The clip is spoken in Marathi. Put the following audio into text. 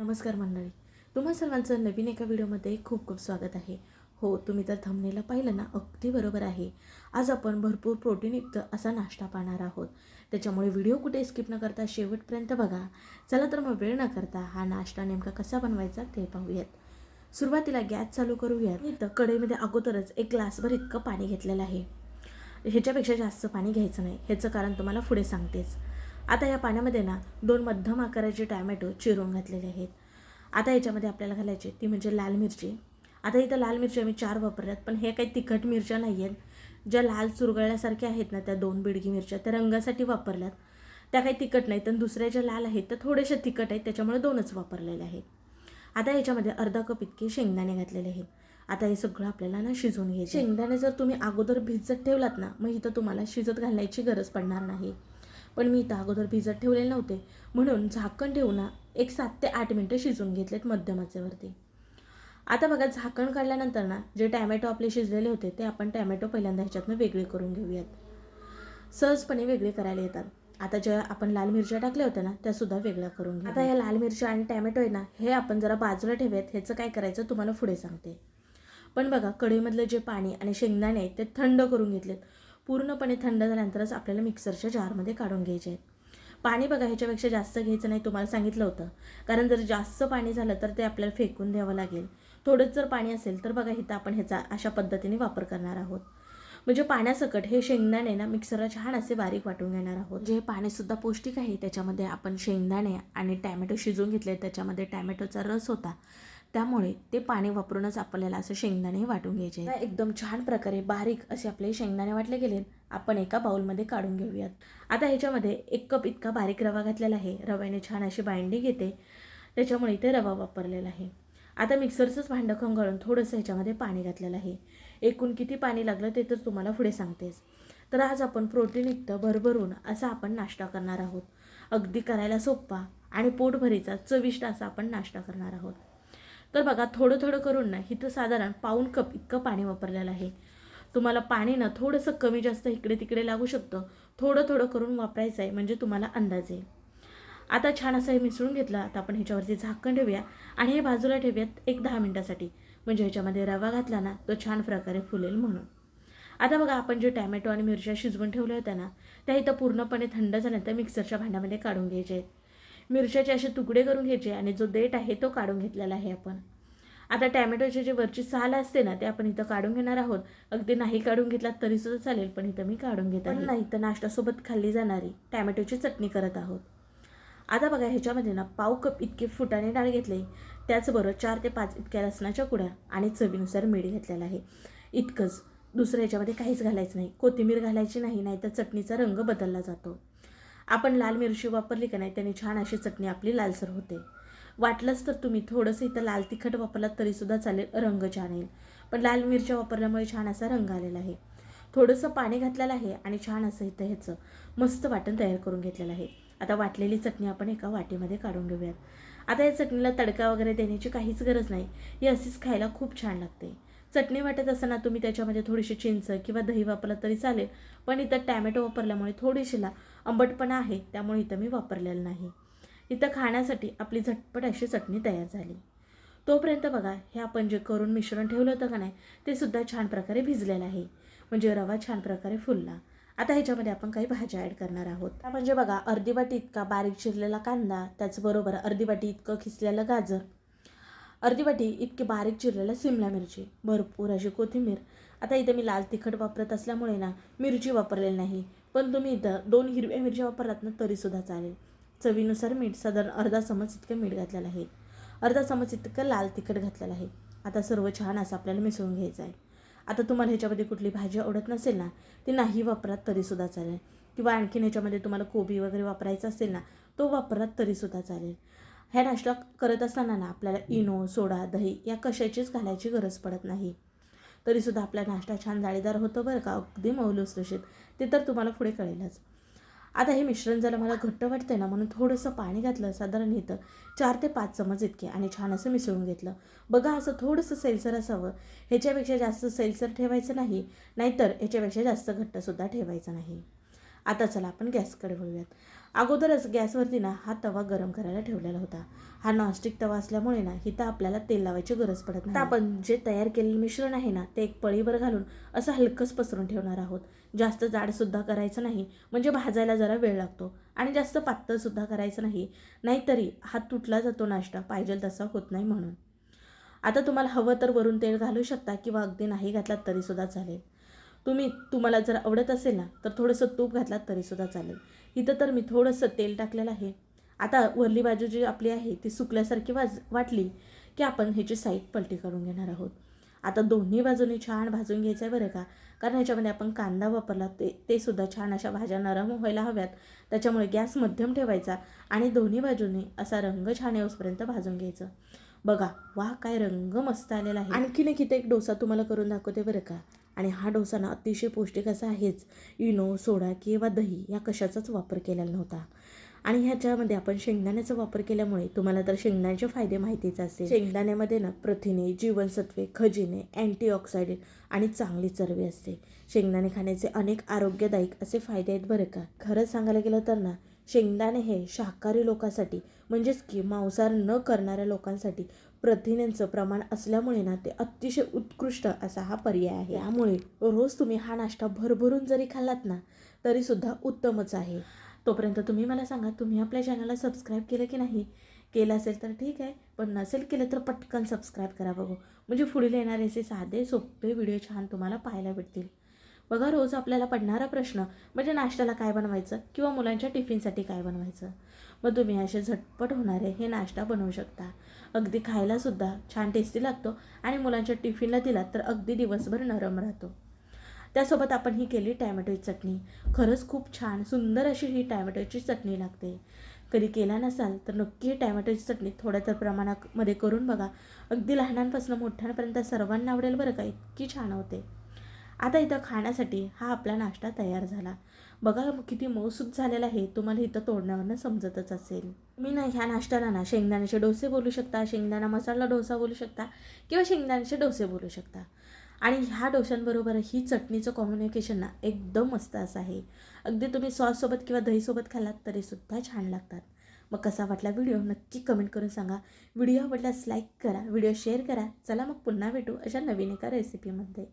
नमस्कार मंडळी. तुम्हा सर्वांचं नवीन एका व्हिडिओमध्ये खूप खूप स्वागत आहे. हो तुम्ही तर थंबनेला पाहिलं ना अगदी बरोबर आहे. आज आपण भरपूर प्रोटीनयुक्त असा नाश्ता पाहणार आहोत. त्याच्यामुळे व्हिडिओ कुठे स्किप न करता शेवटपर्यंत बघा. चला तर मग वेळ न करता हा नाश्ता नेमका कसा बनवायचा ते पाहूयात. सुरुवातीला गॅस चालू करूयात. इथं कढईमध्ये अगोदरच एक ग्लासभर इतकं पाणी घेतलेलं आहे. ह्याच्यापेक्षा जास्त पाणी घ्यायचं नाही. ह्याचं कारण तुम्हाला पुढे सांगतेच. आता या पाण्यामध्ये ना दोन मध्यम आकाराचे टॅमॅटो चिरून घातलेले आहेत. आता याच्यामध्ये आपल्याला घालायची ती म्हणजे लाल मिरची. आता इथं लाल मिरच्या मी चार वापरल्यात पण हे काही तिखट मिरच्या नाही आहेत ज्या लाल चुरगळल्यासारख्या आहेत ना त्या दोन बिडगी मिरच्या त्या रंगासाठी वापरल्यात. त्या काही तिखट नाहीत आणि दुसऱ्या ज्या लाल आहेत त्या थोड्याशा तिखट आहेत त्याच्यामुळे दोनच वापरलेल्या आहेत. आता याच्यामध्ये अर्धा कप इतके शेंगदाणे घातलेले आहेत. आता हे सगळं आपल्याला ना शिजवून घ्यायचं शेंगदाणे जर तुम्ही अगोदर भिजत ठेवलात ना मग इथं तुम्हाला शिजत घालण्याची गरज पडणार नाही. पण मी इथं अगोदर भिजत ठेवलेले नव्हते. म्हणून झाकण ठेवून एक सात ते आठ मिनटं शिजवून घेतलेत मध्यमाचेवरती. आता बघा झाकण काढल्यानंतर ना जे टॅमॅटो आपले शिजलेले होते ते आपण टॅमॅटो पहिल्यांदा ह्याच्यातनं वेगळे करून घेऊयात. सहजपणे वेगळे करायला येतात. आता ज्या आपण लाल मिरच्या टाकल्या होत्या ना त्या सुद्धा वेगळ्या करून घ्या आता ह्या लाल मिरच्या आणि टॅमॅटो आहे ना हे आपण जरा बाजूला ठेवूयात. ह्याचं काय करायचं तुम्हाला पुढे सांगते. पण बघा कढईमधलं जे पाणी आणि शेंगदाणे आहेत ते थंड करून घेतलेत. पूर्णपणे थंड झाल्यानंतरच आपल्याला मिक्सरच्या जारमध्ये काढून घ्यायचे आहेत. पाणी बघा ह्याच्यापेक्षा जास्त घ्यायचं नाही तुम्हाला सांगितलं होतं. कारण जर जास्त पाणी झालं तर ते आपल्याला फेकून द्यावं लागेल. थोडंच जर पाणी असेल तर बघा इथं आपण ह्याचा अशा पद्धतीने वापर करणार आहोत. म्हणजे पाण्यासकट हे शेंगदाणे ना मिक्सरला छान असे बारीक वाटून घेणार आहोत. जे पाणीसुद्धा पौष्टिक आहे त्याच्यामध्ये आपण शेंगदाणे आणि टॅमॅटो शिजवून घेतले त्याच्यामध्ये टॅमॅटोचा रस होता. त्यामुळे ते पाणी वापरूनच आपल्याला असं शेंगदाणे वाटून घ्यायचे एकदम छान प्रकारे बारीक असे आपले शेंगदाणे वाटले गेले आपण एका बाउलमध्ये काढून घेऊयात. आता ह्याच्यामध्ये एक कप इतका बारीक रवा घातलेला आहे. रव्याने छान अशी बाइंडी घेते त्याच्यामुळे इथे रवा वापरलेला आहे. आता मिक्सरचंच भांडं खंगाळून थोडंसं ह्याच्यामध्ये पाणी घातलेलं आहे. एकूण किती पाणी लागलं ते तर तुम्हाला पुढे सांगतेस तर आज आपण प्रोटीनयुक्त भरभरून असा आपण नाश्ता करणार आहोत. अगदी करायला सोपा आणि पोटभरीचा चविष्ट असा आपण नाश्ता करणार आहोत. तर बघा थोडं थोडं करून ना इथं साधारण पाऊण कप इतकं पाणी वापरलेलं आहे. तुम्हाला पाणी ना थोडंसं कमी जास्त इकडे तिकडे लागू शकतं. थोडं थोडं करून वापरायचं आहे म्हणजे तुम्हाला अंदाज येईल आता छान असं हे मिसळून घेतलं आता आपण ह्याच्यावरती झाकण ठेवूया आणि हे बाजूला ठेवूयात एक दहा मिनटासाठी. म्हणजे ह्याच्यामध्ये रवा घातला ना तो छान प्रकारे फुलेल म्हणून. आता बघा आपण जे टॅमॅटो आणि मिरच्या शिजवून ठेवल्या होत्या ना त्या इथं पूर्णपणे थंड झाल्यानंतर मिक्सरच्या भांड्यामध्ये काढून घ्यायचे आहेत. मिरच्याचे असे तुकडे करून घ्यायचे आणि जो देठ आहे तो काढून घेतलेला आहे आपण. आता टॅमॅटोचे जे वरची साल असते ना ते आपण इथं काढून घेणार आहोत. अगदी नाही काढून घेतला तरी सुद्धा चालेल पण इथं मी काढून घेत आहे. नाही तर नाश्त्यासोबत खाल्ली जाणारी टॅमॅटोची चटणी करत आहोत. आता बघा ह्याच्यामध्ये ना पाव कप इतके फुटाणे डाळ घेतले. त्याचबरोबर चार ते पाच इतक्या लसणाच्या कुड्या आणि चवीनुसार मीठ घेतलेला आहे. इतकंच. दुसरं याच्यामध्ये काहीच घालायचं नाही. कोथिंबीर घालायची नाही नाही तर चटणीचा रंग बदलला जातो. आपण लाल मिरची वापरली का नाही त्याने छान अशी चटणी आपली लालसर होते. वाटलंच तर तुम्ही थोडंसं इथं लाल तिखट वापरलात तरीसुद्धा चालेल रंग छान येईल. पण लाल मिरच्या वापरल्यामुळे छान असा रंग आलेला आहे. थोडंसं पाणी घातलेलं आहे आणि छान असं इथं ह्याचं मस्त वाटण तयार करून घेतलेलं आहे. आता वाटलेली चटणी आपण एका वाटीमध्ये काढून घेऊयात. आता या चटणीला तडका वगैरे देण्याची काहीच गरज नाही. ही अशीच खायला खूप छान लागते. चटणी वाटत असताना तुम्ही त्याच्यामध्ये थोडीशी चिंच किंवा दही वापरलं तरी चालेल. पण इथं टॅमॅटो वापरल्यामुळे थोडीशीला आंबटपणा आहे त्यामुळे इथं मी वापरलेलं नाही. इथं खाण्यासाठी आपली झटपट अशी चटणी तयार झाली. तोपर्यंत बघा हे आपण जे करून मिश्रण ठेवलं होतं का नाही ते सुद्धा छान प्रकारे भिजलेलं आहे. म्हणजे रवा छान प्रकारे फुलला. आता ह्याच्यामध्ये आपण काही भाज्या ॲड करणार आहोत. म्हणजे बघा अर्धी वाटी इतका बारीक चिरलेला कांदा त्याचबरोबर अर्धी वाटी इतकं खिसलेलं गाजर अर्धी वाटी इतकी बारीक चिरलेल्या सिमला मिरची भरपूर अशी कोथिंबीर. आता इथं मी लाल तिखट वापरत असल्यामुळे ना मिरची वापरलेली नाही. पण तुम्ही इथं दोन हिरव्या मिरच्या वापरलात ना तरीसुद्धा चालेल. चवीनुसार मीठ साधारण अर्धा चमच इतकं मीठ घातलेलं आहे. अर्धा चमच इतकं लाल तिखट घातलेलं आहे. आता सर्व छान असं आपल्याला मिसळून घ्यायचं आहे. आता तुम्हाला ह्याच्यामध्ये कुठली भाजी आवडत नसेल ना ती नाही वापरात तरीसुद्धा चालेल. किंवा आणखीन ह्याच्यामध्ये तुम्हाला कोबी वगैरे वापरायचा असेल ना तो वापरात तरीसुद्धा चालेल. ह्या नाश्ता करत असताना ना आपल्याला इनो सोडा दही या कशाचीच घालायची गरज पडत नाही. तरीसुद्धा आपला नाश्ता छान जाळीदार होतो बरं का अगदी मौलुसलुशीत ते तर तुम्हाला पुढे कळेलच. आता हे मिश्रण जरा मला घट्ट वाटतंय ना म्हणून थोडंसं पाणी घातलं साधारण इथं चार ते पाच चमच इतके आणि छान असं मिसळून घेतलं. बघा असं थोडंसं सैलसर असावं. ह्याच्यापेक्षा जास्त सैलसर ठेवायचं नाही नाहीतर ह्याच्यापेक्षा जास्त घट्टसुद्धा ठेवायचं नाही. आता चला आपण गॅसकडे वळूयात. अगोदरच गॅसवरती ना हा तवा गरम करायला ठेवलेला होता. हा नॉनस्टिक तवा असल्यामुळे ना इथं आपल्याला तेल लावायची गरज पडत नाही. आपण जे तयार केलेलं मिश्रण आहे ना ते एक पळीवर घालून असं हलकंच पसरून ठेवणार आहोत. जास्त जाडसुद्धा करायचं नाही म्हणजे भाजायला जरा वेळ लागतो. आणि जास्त पातळसुद्धा करायचं नाही नाहीतरी हात तुटला जातो नाश्ता पाहिजे तसा होत नाही म्हणून. आता तुम्हाला हवं तर वरून तेल घालू शकता किंवा अगदी नाही घातलात तरीसुद्धा चालेल. तुम्ही तुम्हाला जर आवडत असेल ना तर थोडंसं तूप घातलात तरीसुद्धा चालेल. इथं तर मी थोडंसं तेल टाकलेलं आहे. आता वरली बाजू जी आपली आहे ती सुकल्यासारखी वाज वाटली की आपण ह्याची साईड पलटी करून घेणार आहोत. आता दोन्ही बाजूनी छान भाजून घ्यायचं आहे बरं का कारण ह्याच्यामध्ये आपण कांदा वापरला ते ते सुद्धा छान अशा भाज्या नरम व्हायला हव्यात. त्याच्यामुळे गॅस मध्यम ठेवायचा आणि दोन्ही बाजूनी असा रंग छान येऊसपर्यंत भाजून घ्यायचं. बघा वा काय रंग मस्त आलेला आहे. आणखीन एक इथे एक डोसा तुम्हाला करून दाखवते बरं का. आणि हा डोसा ना अतिशय पौष्टिक असा आहेच. इनो सोडा किंवा दही या कशाचाच वापर केलेला नव्हता. आणि ह्याच्यामध्ये आपण शेंगदाण्याचा वापर केल्यामुळे तुम्हाला तर शेंगदाण्याचे फायदे माहितीच असतील शेंगदाण्यामध्ये ना प्रथिने जीवनसत्वे खजिने अँटीऑक्सिडंट आणि चांगली चरबी असते. शेंगदाणे खाण्याचे अनेक आरोग्यदायक असे फायदे आहेत बरं का. खरंच सांगायला गेलं तर ना शेंगदाणे हे शाकाहारी लोकांसाठी म्हणजेच की मांसाहार न करणाऱ्या लोकांसाठी प्रथिनेंचं प्रमाण असल्यामुळे ना ते अतिशय उत्कृष्ट असा हा पर्याय आहे. त्यामुळे रोज तुम्ही हा नाश्ता भरभरून जरी खाल्लात ना तरीसुद्धा उत्तमच आहे. तोपर्यंत तुम्ही मला सांगा तुम्ही आपल्या चॅनलला सबस्क्राईब केलं की नाही? केलं असेल तर ठीक आहे पण नसेल केलं तर पटकन सबस्क्राईब करा बघू. म्हणजे पुढील येणारे असे साधे सोपे व्हिडिओ छान तुम्हाला पाहायला भेटतील. बघा रोज आपल्याला पडणारा प्रश्न म्हणजे नाश्त्याला काय बनवायचं किंवा मुलांच्या टिफिनसाठी काय बनवायचं? मग तुम्ही असे झटपट होणारे हे नाश्ता बनवू शकता. अगदी खायलासुद्धा छान टेस्टी लागतो आणि मुलांच्या टिफिनला दिला तर अगदी दिवसभर नरम राहतो. त्यासोबत आपण ही केली टॅमॅटोची चटणी. खरंच खूप छान सुंदर अशी ही टॅमॅटोची चटणी लागते. कधी केला नसाल तर नक्की टॅमॅटोची चटणी थोड्या तर प्रमाणामध्ये करून बघा. अगदी लहानांपासून मोठ्यांपर्यंत सर्वांना आवडेल बरं का इतकी छान होते. आता इथं खाण्यासाठी हा आपला नाश्ता तयार झाला. बघा किती मऊसूत झालेला आहे तुम्हाला इथं तोडण्यावरनं समजतच असेल. मी ना ह्या नाश्त्याला ना शेंगदाण्याचे डोसे बोलू शकता शेंगदाणा मसाला डोसा बोलू शकता किंवा शेंगदाण्याचे डोसे बोलू शकता. आणि ह्या डोशांबरोबर ही चटणीचं कॉम्युनिकेशन ना एकदम मस्त असं आहे. अगदी तुम्ही सॉससोबत किंवा दहीसोबत खाल्लात तरीसुद्धा छान लागतात. मग कसा वाटला व्हिडिओ नक्की कमेंट करून सांगा. व्हिडिओ आवडल्यास लाईक करा व्हिडिओ शेअर करा. चला मग पुन्हा भेटू अशा नवीन एका रेसिपीमध्ये